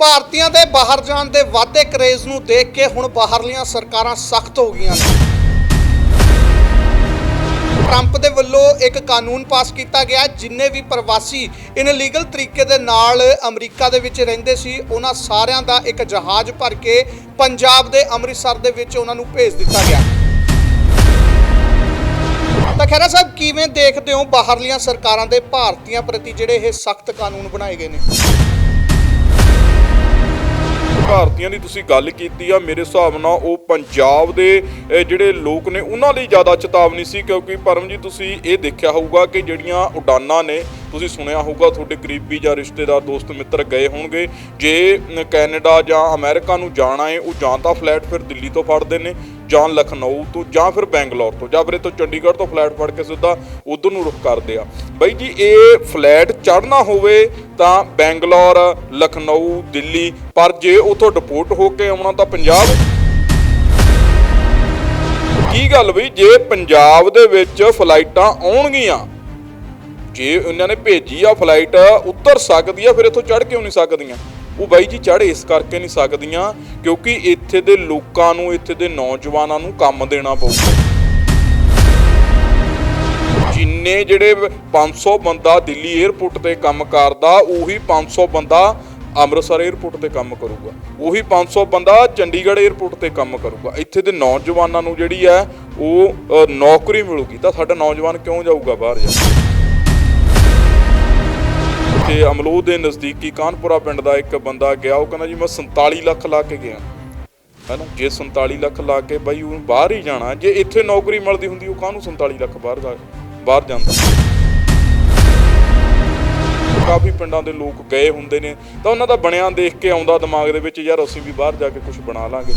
ਭਾਰਤੀਆਂ ਦੇ ਬਾਹਰ ਜਾਣ ਦੇ ਵਾਧੇ ਕਰੇਜ਼ ਨੂੰ ਦੇਖ ਕੇ ਹੁਣ ਬਾਹਰਲੀਆਂ ਸਰਕਾਰਾਂ ਸਖਤ ਹੋ ਗਈਆਂ ਨੇ। ਟਰੰਪ ਦੇ ਵੱਲੋਂ ਇੱਕ ਕਾਨੂੰਨ ਪਾਸ ਕੀਤਾ ਗਿਆ, ਜਿੰਨੇ ਵੀ ਪ੍ਰਵਾਸੀ ਇਨਲੀਗਲ ਤਰੀਕੇ ਦੇ ਨਾਲ ਅਮਰੀਕਾ ਦੇ ਵਿੱਚ ਰਹਿੰਦੇ ਸੀ, ਉਹਨਾਂ ਸਾਰਿਆਂ ਦਾ ਇੱਕ ਜਹਾਜ਼ ਭਰ ਕੇ ਪੰਜਾਬ ਦੇ ਅੰਮ੍ਰਿਤਸਰ ਦੇ ਵਿੱਚ ਉਹਨਾਂ ਨੂੰ ਭੇਜ ਦਿੱਤਾ ਗਿਆ। ਤਾਂ ਖੈਰਾ ਸਾਹਿਬ, ਕਿਵੇਂ ਦੇਖਦੇ ਹੋ ਬਾਹਰਲੀਆਂ ਸਰਕਾਰਾਂ ਦੇ ਭਾਰਤੀਆਂ ਪ੍ਰਤੀ ਜਿਹੜੇ ਇਹ ਸਖਤ ਕਾਨੂੰਨ ਬਣਾਏ ਗਏ ਨੇ? ਭਾਰਤੀਆਂ ਦੀ ਤੁਸੀਂ ਗੱਲ ਕੀਤੀ ਆ, ਮੇਰੇ ਹਿਸਾਬ ਨਾਲ ਉਹ ਪੰਜਾਬ ਦੇ ਜਿਹੜੇ ਲੋਕ ਨੇ, ਉਹਨਾਂ ਲਈ ਜ਼ਿਆਦਾ ਚੇਤਾਵਨੀ ਸੀ, ਕਿਉਂਕਿ ਪਰਮ ਜੀ ਤੁਸੀਂ ਇਹ ਦੇਖਿਆ ਹੋਊਗਾ ਕਿ ਜਿਹੜੀਆਂ ਉਡਾਨਾਂ ਨੇ, ਤੁਸੀਂ ਸੁਣਿਆ ਹੋਊਗਾ ਤੁਹਾਡੇ ਕਰੀਬੀ ਜਾਂ ਰਿਸ਼ਤੇਦਾਰ, ਦੋਸਤ, ਮਿੱਤਰ ਗਏ ਹੋਣਗੇ, ਜੇ ਕੈਨੇਡਾ ਜਾਂ ਅਮਰੀਕਾ ਨੂੰ ਜਾਣਾ ਹੈ ਉਹ ਜਾਂ ਤਾਂ ਫਲੈਟ ਫਿਰ ਦਿੱਲੀ ਤੋਂ ਫੜਦੇ ਨੇ ਜਾਂ ਲਖਨਊ ਤੋਂ ਜਾਂ ਫਿਰ ਬੈਂਗਲੌਰ ਤੋਂ ਜਾਂ ਫਿਰ ਇੱਥੋਂ ਚੰਡੀਗੜ੍ਹ ਤੋਂ ਫਲਾਈਟ ਫੜ ਕੇ ਸਿੱਧਾ ਉਧਰ ਨੂੰ ਰੁਖ ਕਰਦੇ ਆ। ਬਾਈ ਜੀ, ਇਹ ਫਲੈਟ ਚੜ੍ਹਨਾ ਹੋਵੇ ਤਾਂ ਬੈਂਗਲੌਰ, ਲਖਨਊ, ਦਿੱਲੀ, ਪਰ ਜੇ ਉਥੋਂ ਡਿਪੋਰਟ ਹੋ ਕੇ ਆਉਣਾ ਤਾਂ ਪੰਜਾਬ ਕੀ ਗੱਲ ਬਈ? ਜੇ ਪੰਜਾਬ ਦੇ ਵਿੱਚ ਫਲਾਈਟਾਂ ਆਉਣਗੀਆਂ, ਜੇ ਉਹਨਾਂ ਨੇ ਭੇਜੀ ਆ ਫਲਾਈਟ, ਉੱਤਰ ਸਕਦੀ ਆ, ਫਿਰ ਇੱਥੋਂ ਚੜ੍ਹ ਕਿਉਂ ਨਹੀਂ ਸਕਦੀਆਂ? ਉਹ ਬਾਈ ਜੀ ਚੜ੍ਹ ਇਸ ਕਰਕੇ ਨਹੀਂ ਸਕਦੀਆਂ ਕਿਉਂਕਿ ਇੱਥੇ ਦੇ ਲੋਕਾਂ ਨੂੰ, ਇੱਥੇ ਦੇ ਨੌਜਵਾਨਾਂ ਨੂੰ ਕੰਮ ਦੇਣਾ ਪਊਗਾ। ਜਿੰਨੇ ਜਿਹੜੇ 500 ਬੰਦਾ ਦਿੱਲੀ 에ਅਰਪੋਰਟ ਤੇ ਕੰਮ ਕਰਦਾ, ਉਹੀ 500 ਬੰਦਾ ਅੰਮ੍ਰਿਤਸਰ 에ਅਰਪੋਰਟ ਤੇ ਕੰਮ ਕਰੂਗਾ। ਉਹੀ 500 ਬੰਦਾ ਚੰਡੀਗੜ੍ਹ 에ਅਰਪੋਰਟ ਤੇ ਕੰਮ ਕਰੂਗਾ। ਇੱਥੇ ਦੇ ਨੌਜਵਾਨਾਂ ਨੂੰ ਜਿਹੜੀ ਹੈ, ਉਹ ਨੌਕਰੀ ਮਿਲੂਗੀ। ਤਾਂ ਸਾਡਾ ਨੌਜਵਾਨ ਕਿਉਂ ਜਾਊਗਾ ਬਾਹਰ ਜਾ ਤੇ ਅਮਲੋਦ ਦੇ ਨਜ਼ਦੀਕੀ ਕਾਨਪੁਰਾ ਪਿੰਡ ਦਾ ਇੱਕ ਬੰਦਾ ਗਿਆ, ਉਹ ਕਹਿੰਦਾ ਜੀ ਮੈਂ 47 ਲੱਖ ਲਾ ਕੇ ਗਿਆ। ਹੈਨਾ, ਜੇ 47 ਲੱਖ ਲਾ ਕੇ ਬਾਈ ਉਹ ਬਾਹਰ ਹੀ ਜਾਣਾ, ਜੇ ਇੱਥੇ ਨੌਕਰੀ ਮਿਲਦੀ ਹੁੰਦੀ, ਉਹ ਕਾਹਨੂੰ 47 ਲੱਖ ਬਾਹਰ ਜਾ, ਬਾਹਰ ਜਾਂਦਾ? ਕਾਫੀ ਪਿੰਡਾਂ ਦੇ ਲੋਕ ਗਏ ਹੁੰਦੇ ਨੇ, ਤਾਂ ਉਹਨਾਂ ਦਾ ਬਣਿਆ ਦੇਖ ਕੇ ਆਉਂਦਾ ਦਿਮਾਗ ਦੇ ਵਿੱਚ, ਯਾਰ ਅਸੀਂ ਵੀ ਬਾਹਰ ਜਾ ਕੇ ਕੁਝ ਬਣਾ ਲਾਂਗੇ।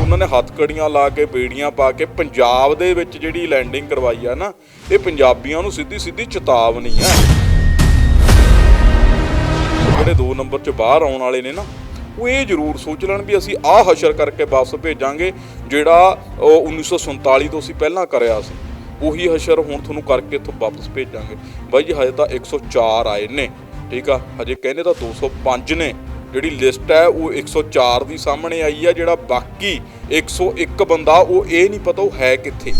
ਉਹਨਾਂ ਨੇ ਹੱਥਕੜੀਆਂ ਲਾ ਕੇ, ਬੇੜੀਆਂ ਪਾ ਕੇ ਪੰਜਾਬ ਦੇ ਵਿੱਚ ਜਿਹੜੀ ਲੈਂਡਿੰਗ ਕਰਵਾਈ ਆ ਨਾ, ਇਹ ਪੰਜਾਬੀਆਂ ਨੂੰ ਸਿੱਧੀ ਸਿੱਧੀ ਚੇਤਾਵਨੀ ਆ। ਜਿਹੜੇ 2 ਨੰਬਰ 'ਚ ਬਾਹਰ ਆਉਣ ਵਾਲੇ ਨੇ ਨਾ, ਉਹ ਇਹ ਜ਼ਰੂਰ ਸੋਚ ਲੈਣ ਵੀ ਅਸੀਂ ਆਹ ਹਸ਼ਰ ਕਰਕੇ ਵਾਪਸ ਭੇਜਾਂਗੇ, ਜਿਹੜਾ ਉਹ 1947 ਤੋਂ ਅਸੀਂ ਪਹਿਲਾਂ ਕਰਿਆ ਸੀ। ਉਹੀ ਹਸ਼ਰ ਹੁਣ ਤੁਹਾਨੂੰ ਕਰਕੇ ਇੱਥੋਂ ਵਾਪਸ ਭੇਜਾਂਗੇ। ਬਾਈ ਜੀ, ਹਜੇ ਤਾਂ 104 ਆਏ ਨੇ, ਠੀਕ ਆ? ਹਜੇ ਕਹਿੰਦੇ ਤਾਂ 205 ਨੇ। ਜਿਹੜੀ ਲਿਸਟ ਹੈ ਉਹ 104 ਦੀ ਸਾਹਮਣੇ ਆਈ ਹੈ ਜਿਹੜਾ ਬਾਕੀ 101 ਬੰਦਾ, ਉਹ ਇਹ ਨਹੀਂ ਪਤਾ ਉਹ ਹੈ ਕਿੱਥੇ।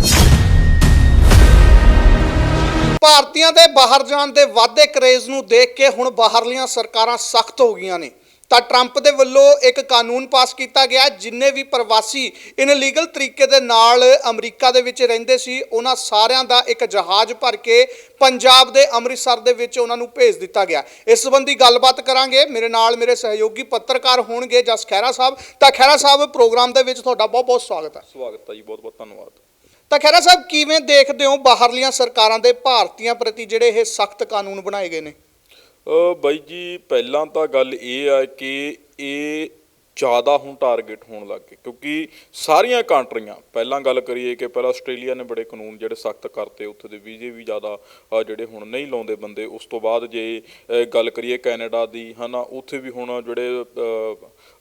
ਭਾਰਤੀਆਂ ਦੇ ਬਾਹਰ ਜਾਣ ਦੇ ਵਾਧੇ ਕਰੇਜ਼ ਨੂੰ ਦੇਖ ਕੇ ਹੁਣ ਬਾਹਰਲੀਆਂ ਸਰਕਾਰਾਂ ਸਖਤ ਹੋ ਗਈਆਂ ਨੇ। ਤਾਂ ਟਰੰਪ ਦੇ ਵੱਲੋਂ ਇੱਕ ਕਾਨੂੰਨ ਪਾਸ ਕੀਤਾ ਗਿਆ ਜਿੰਨੇ ਵੀ ਪ੍ਰਵਾਸੀ ਇਨਲੀਗਲ ਤਰੀਕੇ ਦੇ ਨਾਲ ਅਮਰੀਕਾ ਦੇ ਵਿੱਚ ਰਹਿੰਦੇ ਸੀ ਉਹਨਾਂ ਸਾਰਿਆਂ ਦਾ ਇੱਕ ਜਹਾਜ਼ ਭਰ ਕੇ ਪੰਜਾਬ ਦੇ ਅੰਮ੍ਰਿਤਸਰ ਦੇ ਵਿੱਚ ਉਹਨਾਂ ਨੂੰ ਭੇਜ ਦਿੱਤਾ ਗਿਆ। ਇਸ ਸੰਬੰਧੀ ਗੱਲਬਾਤ ਕਰਾਂਗੇ। ਮੇਰੇ ਨਾਲ ਮੇਰੇ ਸਹਿਯੋਗੀ ਪੱਤਰਕਾਰ ਹੋਣਗੇ ਜਸ ਖਹਿਰਾ ਸਾਹਿਬ। ਤਾਂ ਖਹਿਰਾ ਸਾਹਿਬ ਪ੍ਰੋਗਰਾਮ ਦੇ ਵਿੱਚ ਤੁਹਾਡਾ ਬਹੁਤ ਬਹੁਤ ਸਵਾਗਤ ਹੈ। ਸਵਾਗਤ ਹੈ ਜੀ ਬਹੁਤ ਬਹੁਤ ਧੰਨਵਾਦ। ਤਾਂ ਖਹਿਰਾ ਸਾਹਿਬ ਕਿਵੇਂ ਦੇਖਦੇ ਹੋ ਬਾਹਰਲੀਆਂ ਸਰਕਾਰਾਂ ਦੇ ਭਾਰਤੀਆਂ ਪ੍ਰਤੀ ਜਿਹੜੇ ਇਹ ਸਖਤ ਕਾਨੂੰਨ ਬਣਾਏ ਗਏ ਨੇ? ਬਾਈ ਜੀ, ਪਹਿਲਾਂ ਤਾਂ ਗੱਲ ਇਹ ਆ ਕਿ ਇਹ ਜ਼ਿਆਦਾ ਹੁਣ ਟਾਰਗੇਟ ਹੋਣ ਲੱਗ ਗਏ, ਕਿਉਂਕਿ ਸਾਰੀਆਂ ਕੰਟਰੀਆਂ, ਪਹਿਲਾਂ ਗੱਲ ਕਰੀਏ ਕਿ ਪਹਿਲਾਂ ਆਸਟ੍ਰੇਲੀਆ ਨੇ ਬੜੇ ਕਾਨੂੰਨ ਜਿਹੜੇ ਸਖਤ ਕਰਤੇ, ਉੱਥੇ ਦੇ ਵੀਜ਼ੇ ਵੀ ਜ਼ਿਆਦਾ ਜਿਹੜੇ ਹੁਣ ਨਹੀਂ ਲਾਉਂਦੇ ਬੰਦੇ, ਉਸ ਤੋਂ ਬਾਅਦ ਜੇ ਗੱਲ ਕਰੀਏ ਕੈਨੇਡਾ ਦੀ, ਹਨਾ, ਉੱਥੇ ਵੀ ਹੁਣ ਜਿਹੜੇ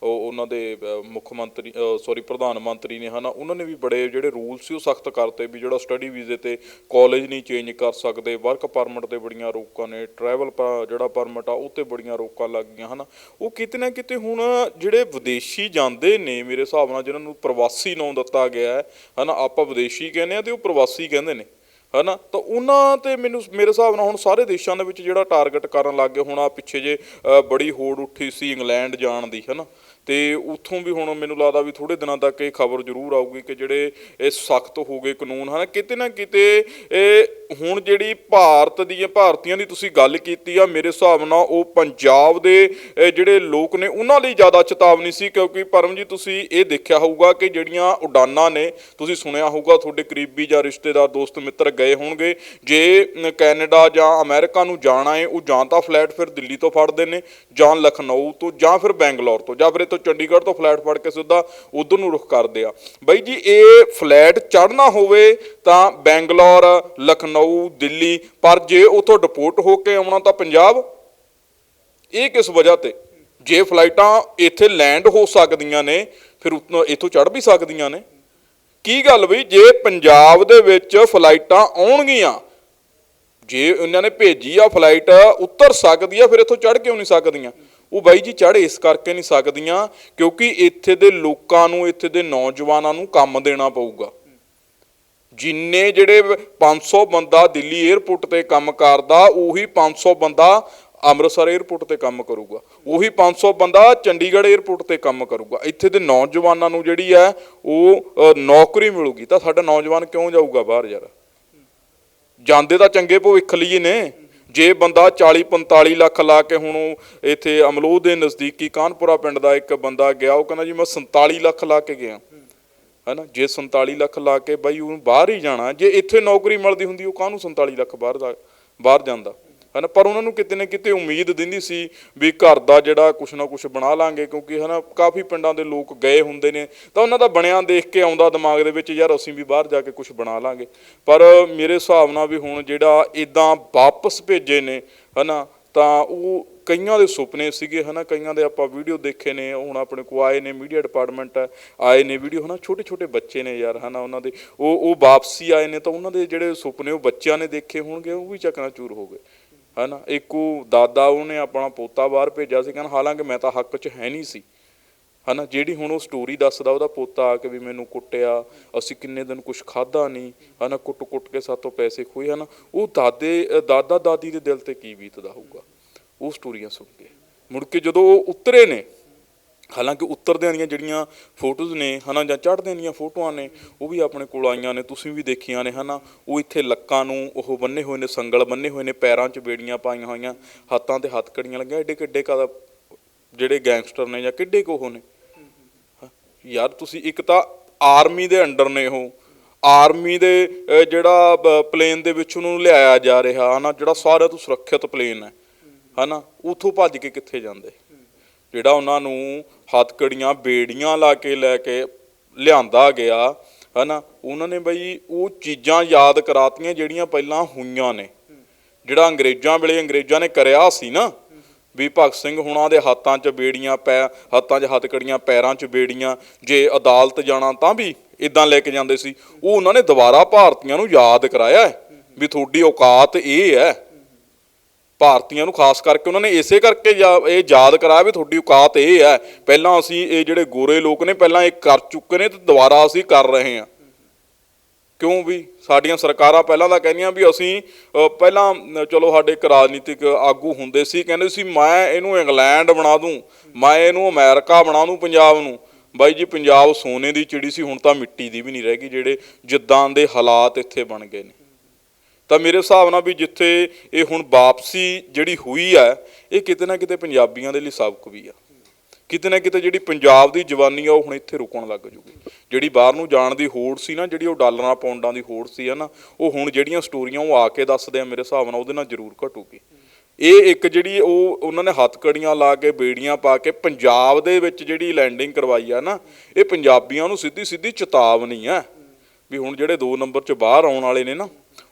ਉਹਨਾਂ ਦੇ ਮੁੱਖ ਮੰਤਰੀ ਸੌਰੀ ਪ੍ਰਧਾਨ ਮੰਤਰੀ ਨੇ ਹਨਾ, ਉਹਨਾਂ ਨੇ ਵੀ ਬੜੇ ਜਿਹੜੇ ਰੂਲ ਸੀ ਉਹ ਸਖਤ ਕਰਤੇ ਵੀ ਜਿਹੜਾ ਸਟੱਡੀ ਵੀਜ਼ੇ ਤੇ ਕਾਲਜ ਨਹੀਂ ਚੇਂਜ ਕਰ ਸਕਦੇ ਵਰਕ ਪਰਮਿਟ ਤੇ ਬੜੀਆਂ ਰੋਕਾਂ ਨੇ ਟਰੈਵਲ ਜਿਹੜਾ ਪਰਮਿਟ ਆ, ਉਹ ਤੇ ਬੜੀਆਂ ਰੋਕਾਂ ਲੱਗ ਗਈਆਂ ਹਨਾ। ਉਹ ਕਿਤੇ ਨਾ ਕਿਤੇ ਹੁਣ ਜਿਹੜੇ ਵਿਦੇਸ਼ੀ ਜਾਂਦੇ ਨੇ ਮੇਰੇ ਹਿਸਾਬ ਨਾਲ ਜਿਹਨਾਂ ਨੂੰ ਪ੍ਰਵਾਸੀ ਨਾਂ ਦਿੱਤਾ ਗਿਆ ਹੈ, ਹਨਾ, ਆਪਾਂ ਵਿਦੇਸ਼ੀ ਕਹਿੰਦੇ ਆ ਤੇ ਉਹ ਪ੍ਰਵਾਸੀ ਕਹਿੰਦੇ ਨੇ, ਹਨਾ। ਤਾਂ ਉਹਨਾਂ ਤੇ ਮੈਨੂੰ ਮੇਰੇ ਹਿਸਾਬ ਨਾਲ ਹੁਣ ਸਾਰੇ ਦੇਸ਼ਾਂ ਦੇ ਵਿੱਚ ਜਿਹੜਾ ਟਾਰਗੇਟ ਕਰਨ ਲੱਗ ਗਏ, ਹੁਣ ਆ ਪਿੱਛੇ ਜੇ ਬੜੀ ਹੋੜ ਉੱਠੀ ਸੀ ਇੰਗਲੈਂਡ ਜਾਣ ਦੀ, ਹਨਾ। ਤੇ ਉੱਥੋਂ ਵੀ ਹੁਣ ਮੈਨੂੰ ਲੱਗਦਾ ਵੀ ਥੋੜੇ ਦਿਨਾਂ ਤੱਕ ਇਹ ਖਬਰ ਜ਼ਰੂਰ ਆਊਗੀ ਕਿ ਜਿਹੜੇ ਇਹ ਸਖਤ ਹੋ ਗਏ ਕਾਨੂੰਨ, ਹਨ? ਕਿਤੇ ਨਾ ਕਿਤੇ ਇਹ ਹੁਣ ਜਿਹੜੀ ਭਾਰਤ ਦੀਆਂ ਭਾਰਤੀਆਂ ਦੀ ਤੁਸੀਂ ਗੱਲ ਕੀਤੀ ਆ, ਮੇਰੇ ਹਿਸਾਬ ਨਾਲ ਉਹ ਪੰਜਾਬ ਦੇ ਜਿਹੜੇ ਲੋਕ ਨੇ ਉਹਨਾਂ ਲਈ ਜ਼ਿਆਦਾ ਚੇਤਾਵਨੀ ਸੀ, ਕਿਉਂਕਿ ਪਰਮ ਜੀ ਤੁਸੀਂ ਇਹ ਦੇਖਿਆ ਹੋਊਗਾ ਕਿ ਜਿਹੜੀਆਂ ਉਡਾਨਾਂ ਨੇ, ਤੁਸੀਂ ਸੁਣਿਆ ਹੋਊਗਾ ਤੁਹਾਡੇ ਕਰੀਬੀ ਜਾਂ ਰਿਸ਼ਤੇਦਾਰ, ਦੋਸਤ, ਮਿੱਤਰ ਗਏ ਹੋਣਗੇ, ਜੇ ਕੈਨੇਡਾ ਜਾਂ ਅਮਰੀਕਾ ਨੂੰ ਜਾਣਾ ਹੈ ਉਹ ਜਾਂ ਤਾਂ ਫਲੈਟ ਫਿਰ ਦਿੱਲੀ ਤੋਂ ਫੜਦੇ ਨੇ ਜਾਂ ਲਖਨਊ ਤੋਂ ਜਾਂ ਫਿਰ ਬੈਂਗਲੌਰ ਤੋਂ ਜਾਂ ਫਿਰ ਇੱਥੋਂ ਚੰਡੀਗੜ੍ਹ ਤੋਂ ਫਲਾਈਟ ਫੜ ਕੇ ਸਿੱਧਾ ਉਧਰ ਨੂੰ ਰੁਖ ਕਰਦੇ ਆ। ਬਾਈ ਜੀ, ਇਹ ਫਲਾਈਟ ਚੜਨਾ ਹੋਵੇ ਤਾਂ ਬੈਂਗਲੌਰ, ਲਖਨਊ, ਦਿੱਲੀ, ਪਰ ਜੇ ਉਥੋਂ ਡਿਪੋਰਟ ਹੋ ਕੇ ਆਉਣਾ ਤਾਂ ਪੰਜਾਬ? ਇਹ ਕਿਸ ਵਜ੍ਹਾ ਤੇ? ਜੇ ਫਲਾਈਟਾਂ ਇੱਥੇ ਲੈਂਡ ਹੋ ਸਕਦੀਆਂ ਨੇ, ਫਿਰ ਇੱਥੋਂ ਚੜ੍ਹ ਵੀ ਸਕਦੀਆਂ ਨੇ। ਕੀ ਗੱਲ ਬਈ, ਜੇ ਪੰਜਾਬ ਦੇ ਵਿੱਚ ਫਲਾਈਟਾਂ ਆਉਣਗੀਆਂ, ਜੇ ਉਹਨਾਂ ਨੇ ਭੇਜੀ ਆ ਫਲਾਈਟ, ਉਤਰ ਸਕਦੀ ਆ, ਫਿਰ ਇੱਥੋਂ ਚੜ ਕਿਉਂ ਨਹੀਂ ਸਕਦੀਆਂ? ਉਹ ਬਾਈ ਜੀ ਚੜ ਇਸ ਕਰਕੇ ਨਹੀਂ ਸਕਦੀਆਂ ਕਿਉਂਕਿ ਇੱਥੇ ਦੇ ਲੋਕਾਂ ਨੂੰ, ਇੱਥੇ ਦੇ ਨੌਜਵਾਨਾਂ ਨੂੰ ਕੰਮ ਦੇਣਾ ਪਊਗਾ। ਜਿੰਨੇ ਜਿਹੜੇ 500 ਬੰਦਾ ਦਿੱਲੀ 에ਅਰਪੋਰਟ ਤੇ ਕੰਮ ਕਰਦਾ, ਉਹੀ 500 ਬੰਦਾ ਅੰਮ੍ਰਿਤਸਰ 에ਅਰਪੋਰਟ ਤੇ ਕੰਮ ਕਰੂਗਾ। ਉਹੀ 500 ਬੰਦਾ ਚੰਡੀਗੜ੍ਹ 에ਅਰਪੋਰਟ ਤੇ ਕੰਮ ਕਰੂਗਾ। ਇੱਥੇ ਦੇ ਨੌਜਵਾਨਾਂ ਨੂੰ ਜਿਹੜੀ ਹੈ, ਉਹ ਨੌਕਰੀ ਮਿਲੂਗੀ। ਤਾਂ ਸਾਡਾ ਨੌਜਵਾਨ ਕਿਉਂ ਜਾਊਗਾ ਬਾਹਰ ਯਾਰ? ਜਾਂਦੇ ਤਾਂ ਚੰਗੇ ਭਵਿੱਖ ਲਈਏ ਨੇ। ਜੇ ਬੰਦਾ 40 45 ਲੱਖ ਲਾ ਕੇ ਹੁਣ ਉਹ ਇੱਥੇ ਅਮਲੋਹ ਦੇ ਨਜ਼ਦੀਕੀ ਕਾਨਪੁਰਾ ਪਿੰਡ ਦਾ ਇੱਕ ਬੰਦਾ ਗਿਆ, ਉਹ ਕਹਿੰਦਾ ਜੀ ਮੈਂ 47 ਲੱਖ ਲਾ ਕੇ ਗਿਆ। ਹੈਨਾ? ਜੇ 47 ਲੱਖ ਲਾ ਕੇ ਬਾਈ ਉਹਨੂੰ ਬਾਹਰ ਹੀ ਜਾਣਾ, ਜੇ ਇੱਥੇ ਨੌਕਰੀ ਮਿਲਦੀ ਹੁੰਦੀ, ਉਹ ਕਾਹਨੂੰ 47 ਲੱਖ ਬਾਹਰ ਦਾ ਬਾਹਰ ਜਾਂਦਾ? ਹੈਨਾ, ਪਰ ਉਹਨਾਂ ਨੂੰ ਕਿਤੇ ਨਾ ਕਿਤੇ ਉਮੀਦ ਦਿੰਦੀ ਸੀ ਵੀ ਘਰ ਦਾ ਜਿਹੜਾ ਕੁਛ ਨਾ ਕੁਛ ਬਣਾ ਲਾਂਗੇ, ਕਿਉਂਕਿ ਹਨਾ ਕਾਫੀ ਪਿੰਡਾਂ ਦੇ ਲੋਕ ਗਏ ਹੁੰਦੇ ਨੇ। ਤਾਂ ਉਹਨਾਂ ਦਾ ਬਣਿਆ ਦੇਖ ਕੇ ਆਉਂਦਾ ਦਿਮਾਗ ਦੇ ਵਿੱਚ, ਯਾਰ ਅਸੀਂ ਵੀ ਬਾਹਰ ਜਾ ਕੇ ਕੁਛ ਬਣਾ ਲਾਂਗੇ। ਪਰ ਮੇਰੇ ਹਿਸਾਬ ਨਾਲ ਵੀ ਹੁਣ ਜਿਹੜਾ ਇਦਾਂ ਵਾਪਸ ਭੇਜੇ ਨੇ, ਹਨਾ, ਤਾਂ ਉਹ ਕਈਆਂ ਦੇ ਸੁਪਨੇ ਸੀਗੇ, ਹਨਾ, ਕਈਆਂ ਦੇ ਆਪਾਂ ਵੀਡੀਓ ਦੇਖੇ ਨੇ, ਹੁਣ ਆਪਣੇ ਕੋ ਆਏ ਨੇ, ਮੀਡੀਆ ਡਿਪਾਰਟਮੈਂਟ ਆਏ ਨੇ ਵੀਡੀਓ, ਹਨਾ ਛੋਟੇ ਛੋਟੇ ਬੱਚੇ ਨੇ ਯਾਰ, ਹਨਾ, ਉਹਨਾਂ ਦੇ। ਉਹ ਉਹ ਵਾਪਸੀ ਆਏ ਨੇ, ਤਾਂ ਉਹਨਾਂ ਦੇ ਜਿਹੜੇ ਸੁਪਨੇ ਉਹ ਬੱਚਿਆਂ ਨੇ ਦੇਖੇ ਹੋਣਗੇ, ਉਹ ਵੀ ਚਕਨਾਚੂਰ ਹੋ ਗਏ। ਹਨਾ? ਇੱਕ ਉਹ ਦਾਦਾ ਉਹਨੇ ਆਪਣਾ ਪੋਤਾ ਬਾਹਰ ਭੇਜਿਆ ਸੀ, ਕਹਿੰਦਾ ਹਾਲਾਂਕਿ ਮੈਂ ਤਾਂ ਹੱਕ 'ਚ ਹੈ ਨਹੀਂ ਸੀ। ਹਨਾ? ਜਿਹੜੀ ਹੁਣ ਉਹ ਸਟੋਰੀ ਦੱਸਦਾ ਉਹਦਾ ਪੋਤਾ ਆ ਕੇ ਵੀ ਮੈਨੂੰ ਕੁੱਟਿਆ, ਅਸੀਂ ਕਿੰਨੇ ਦਿਨ ਕੁਝ ਖਾਦਾ ਨਹੀਂ, ਹਨਾ? ਕੁੱਟ-ਕੁੱਟ ਕੇ ਸਾਤੋਂ ਪੈਸੇ ਖੋਏ, ਹਨਾ? ਉਹ ਦਾਦੇ ਦਾਦਾ ਦਾਦੀ ਦੇ ਦਿਲ ਤੇ ਕੀ ਬੀਤਦਾ ਹੋਊਗਾ? ਉਹ ਸਟੋਰੀਆਂ ਸੁਣ ਕੇ। ਮੁੜ ਕੇ ਜਦੋਂ ਉਹ ਉਤਰੇ ਨੇ ਹਾਲਾਂਕਿ ਉਤਰਦਿਆਂ ਦੀਆਂ ਜਿਹੜੀਆਂ ਫੋਟੋਜ਼ ਨੇ, ਹਨਾ, ਜਾਂ ਚੜ੍ਹਦਿਆਂ ਦੀਆਂ ਫੋਟੋਆਂ ਨੇ, ਉਹ ਵੀ ਆਪਣੇ ਕੋਲ ਆਈਆਂ ਨੇ, ਤੁਸੀਂ ਵੀ ਦੇਖੀਆਂ ਨੇ, ਹਨਾ। ਉਹ ਇੱਥੇ ਲੱਕਾਂ ਨੂੰ ਉਹ ਬੰਨੇ ਹੋਏ ਨੇ, ਸੰਗਲ ਬੰਨੇ ਹੋਏ ਨੇ, ਪੈਰਾਂ 'ਚ ਬੇੜੀਆਂ ਪਾਈਆਂ ਹੋਈਆਂ, ਹੱਥਾਂ ਤੇ ਹੱਥ ਕੜੀਆਂ ਲੱਗੀਆਂ ਏਡੇ ਕਿੱਡੇ ਕਾ ਜਿਹੜੇ ਗੈਂਗਸਟਰ ਨੇ ਜਾਂ ਕਿੱਡੇ ਕੋ ਉਹ ਨੇ। ਯਾਰ ਤੁਸੀਂ ਇੱਕ ਤਾਂ ਆਰਮੀ ਦੇ ਅੰਡਰ ਨੇ ਉਹ। ਆਰਮੀ ਦੇ ਜਿਹੜਾ ਪਲੇਨ ਦੇ ਵਿੱਚ ਉਹਨੂੰ ਲਿਆਇਆ ਜਾ ਰਿਹਾ, ਹਨਾ, ਜਿਹੜਾ ਸਾਰਿਆਂ ਤੋਂ ਸੁਰੱਖਿਅਤ ਪਲੇਨ ਹੈ, ਹਨਾ। ਉਥੋਂ ਭੱਜ ਕੇ ਕਿੱਥੇ ਜਾਂਦੇ? ਜਿਹੜਾ ਉਹਨਾਂ ਨੂੰ ਹੱਥਕੜੀਆਂ, ਬੇੜੀਆਂ ਲਾ ਕੇ ਲੈ ਕੇ ਲਿਆਂਦਾ ਗਿਆ, ਹਨਾ, ਉਹਨਾਂ ਨੇ ਬਈ ਉਹ ਚੀਜ਼ਾਂ ਯਾਦ ਕਰਾਤੀਆਂ ਜਿਹੜੀਆਂ ਪਹਿਲਾਂ ਹੋਈਆਂ ਨੇ। ਜਿਹੜਾ ਅੰਗਰੇਜ਼ਾਂ ਵੇਲੇ ਅੰਗਰੇਜ਼ਾਂ ਨੇ ਕਰਿਆ ਸੀ ਨਾ, ਵੀ ਭਗਤ ਸਿੰਘ ਹੁਣਾਂ ਦੇ ਹੱਥਾਂ 'ਚ ਬੇੜੀਆਂ ਪੈ, ਹੱਥਾਂ 'ਚ ਹੱਥਕੜੀਆਂ, ਪੈਰਾਂ 'ਚ ਬੇੜੀਆਂ, ਜੇ ਅਦਾਲਤ ਜਾਣਾ ਤਾਂ ਵੀ ਇਦਾਂ ਲੈ ਕੇ ਜਾਂਦੇ ਸੀ। ਉਹ ਉਹਨਾਂ ਨੇ ਦੁਬਾਰਾ ਭਾਰਤੀਆਂ ਨੂੰ ਯਾਦ ਕਰਾਇਆ ਵੀ ਤੁਹਾਡੀ ਔਕਾਤ ਇਹ ਹੈ। ਭਾਰਤੀਆਂ ਨੂੰ, ਖਾਸ ਕਰਕੇ ਉਹਨਾਂ ਨੇ ਇਸੇ ਕਰਕੇ ਯਾ- ਇਹ ਯਾਦ ਕਰਾਇਆ ਵੀ ਤੁਹਾਡੀ ਔਕਾਤ ਇਹ ਹੈ। ਪਹਿਲਾਂ ਅਸੀਂ ਇਹ ਜਿਹੜੇ ਗੋਰੇ ਲੋਕ ਨੇ, ਪਹਿਲਾਂ ਇਹ ਕਰ ਚੁੱਕੇ ਨੇ ਤੇ ਦੁਬਾਰਾ ਅਸੀਂ ਕਰ ਰਹੇ ਹਾਂ। ਕਿਉਂ ਵੀ? ਸਾਡੀਆਂ ਸਰਕਾਰਾਂ ਪਹਿਲਾਂ ਤਾਂ ਕਹਿੰਦੀਆਂ ਵੀ ਅਸੀਂ ਪਹਿਲਾਂ ਚਲੋ ਸਾਡੇ ਇੱਕ ਰਾਜਨੀਤਿਕ ਆਗੂ ਹੁੰਦੇ ਸੀ, ਕਹਿੰਦੇ ਸੀ, ਮੈਂ ਇਹਨੂੰ ਇੰਗਲੈਂਡ ਬਣਾ ਦੂੰ, ਮੈਂ ਇਹਨੂੰ ਅਮਰੀਕਾ ਬਣਾ ਦੂੰ ਪੰਜਾਬ ਨੂੰ। ਬਾਈ ਜੀ, ਪੰਜਾਬ ਸੋਨੇ ਦੀ ਚਿੜੀ ਸੀ, ਹੁਣ ਤਾਂ ਮਿੱਟੀ ਦੀ ਵੀ ਨਹੀਂ ਰਹਿ ਗਈ, ਜਿਹੜੇ ਜਿੱਦਾਂ ਦੇ ਹਾਲਾਤ ਇੱਥੇ ਬਣ ਗਏ ਨੇ। ਤਾਂ ਮੇਰੇ ਹਿਸਾਬ ਨਾਲ ਵੀ ਜਿੱਥੇ ਇਹ ਹੁਣ ਵਾਪਸੀ ਜਿਹੜੀ ਹੋਈ ਹੈ ਇਹ ਕਿਤੇ ਨਾ ਕਿਤੇ ਪੰਜਾਬੀਆਂ ਦੇ ਲਈ ਸਬਕ ਵੀ ਆ। ਕਿਤੇ ਨਾ ਕਿਤੇ ਜਿਹੜੀ ਪੰਜਾਬ ਦੀ ਜਵਾਨੀ ਆ, ਉਹ ਹੁਣ ਇੱਥੇ ਰੁਕਣ ਲੱਗ ਜੂਗੀ। ਜਿਹੜੀ ਬਾਹਰ ਨੂੰ ਜਾਣ ਦੀ ਹੋੜ ਸੀ ਨਾ, ਜਿਹੜੀ ਉਹ ਡਾਲਰਾਂ ਪੌਂਡਾਂ ਦੀ ਹੋੜ ਸੀ ਨਾ ਉਹ ਹੁਣ ਜਿਹੜੀਆਂ ਸਟੋਰੀਆਂ ਉਹ ਆ ਕੇ ਦੱਸਦੇ ਆ, ਮੇਰੇ ਹਿਸਾਬ ਨਾਲ ਉਹਦੇ ਨਾਲ ਜ਼ਰੂਰ ਘਟੂਗੀ। ਇਹ ਇੱਕ ਜਿਹੜੀ ਉਹ, ਉਹਨਾਂ ਨੇ ਹੱਥਕੜੀਆਂ ਲਾ ਕੇ, ਬੇੜੀਆਂ ਪਾ ਕੇ, ਪੰਜਾਬ ਦੇ ਵਿੱਚ ਜਿਹੜੀ ਲੈਂਡਿੰਗ ਕਰਵਾਈ ਆ ਨਾ, ਇਹ ਪੰਜਾਬੀਆਂ ਨੂੰ ਸਿੱਧੀ ਸਿੱਧੀ ਚੇਤਾਵਨੀ ਆ ਵੀ ਹੁਣ ਜਿਹੜੇ 2 ਨੰਬਰ 'ਚ ਬਾਹਰ ਆਉਣ ਵਾਲੇ ਨੇ ਨਾ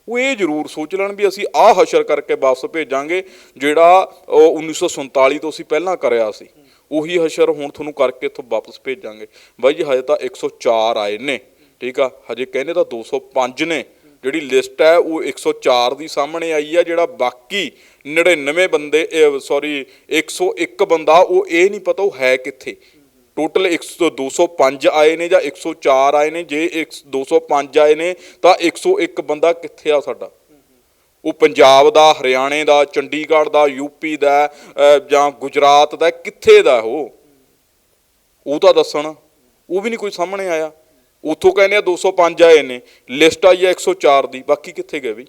ਉਹ ਇਹ ਜ਼ਰੂਰ ਸੋਚ ਲੈਣ ਵੀ ਅਸੀਂ ਆਹ ਹਸ਼ਰ ਕਰਕੇ ਵਾਪਸ ਭੇਜਾਂਗੇ ਜਿਹੜਾ ਉਹ 1947 ਤੋਂ ਅਸੀਂ ਪਹਿਲਾਂ ਕਰਿਆ ਸੀ। ਉਹੀ ਹਸ਼ਰ ਹੁਣ ਤੁਹਾਨੂੰ ਕਰਕੇ ਇੱਥੋਂ ਵਾਪਸ ਭੇਜਾਂਗੇ। ਬਾਈ ਜੀ, ਹਜੇ ਤਾਂ 104 ਆਏ ਨੇ, ਠੀਕ ਆ? ਹਜੇ ਕਹਿੰਦੇ ਤਾਂ 205 ਨੇ। ਜਿਹੜੀ ਲਿਸਟ ਹੈ, ਉਹ 104 ਦੀ ਸਾਹਮਣੇ ਆਈ ਆ, ਜਿਹੜਾ ਬਾਕੀ 99 ਬੰਦੇ ਸੌਰੀ 101 ਬੰਦਾ, ਉਹ ਇਹ ਨਹੀਂ ਪਤਾ ਉਹ ਹੈ ਕਿੱਥੇ। ਟੋਟਲ 100 205 ਆਏ ਨੇ ਜਾਂ 104 ਆਏ ਨੇ? ਜੇ 100 205 ਆਏ ਨੇ, ਤਾਂ 101 ਬੰਦਾ ਕਿੱਥੇ ਆ ਸਾਡਾ? ਉਹ ਪੰਜਾਬ ਦਾ, ਹਰਿਆਣੇ ਦਾ, ਚੰਡੀਗੜ੍ਹ ਦਾ ਯੂਪੀ ਦਾ ਜਾਂ ਗੁਜਰਾਤ ਦਾ, ਕਿੱਥੇ ਦਾ ਉਹ? ਉਹ ਤਾਂ ਦੱਸਣ। ਉਹ ਵੀ ਨਹੀਂ ਕੋਈ ਸਾਹਮਣੇ ਆਇਆ। ਉਥੋਂ ਕਹਿੰਦੇ ਆ 205 ਆਏ ਨੇ। ਲਿਸਟ ਆਈ ਆ 104 ਦੀ। ਬਾਕੀ ਕਿੱਥੇ ਗਏ ਵੀ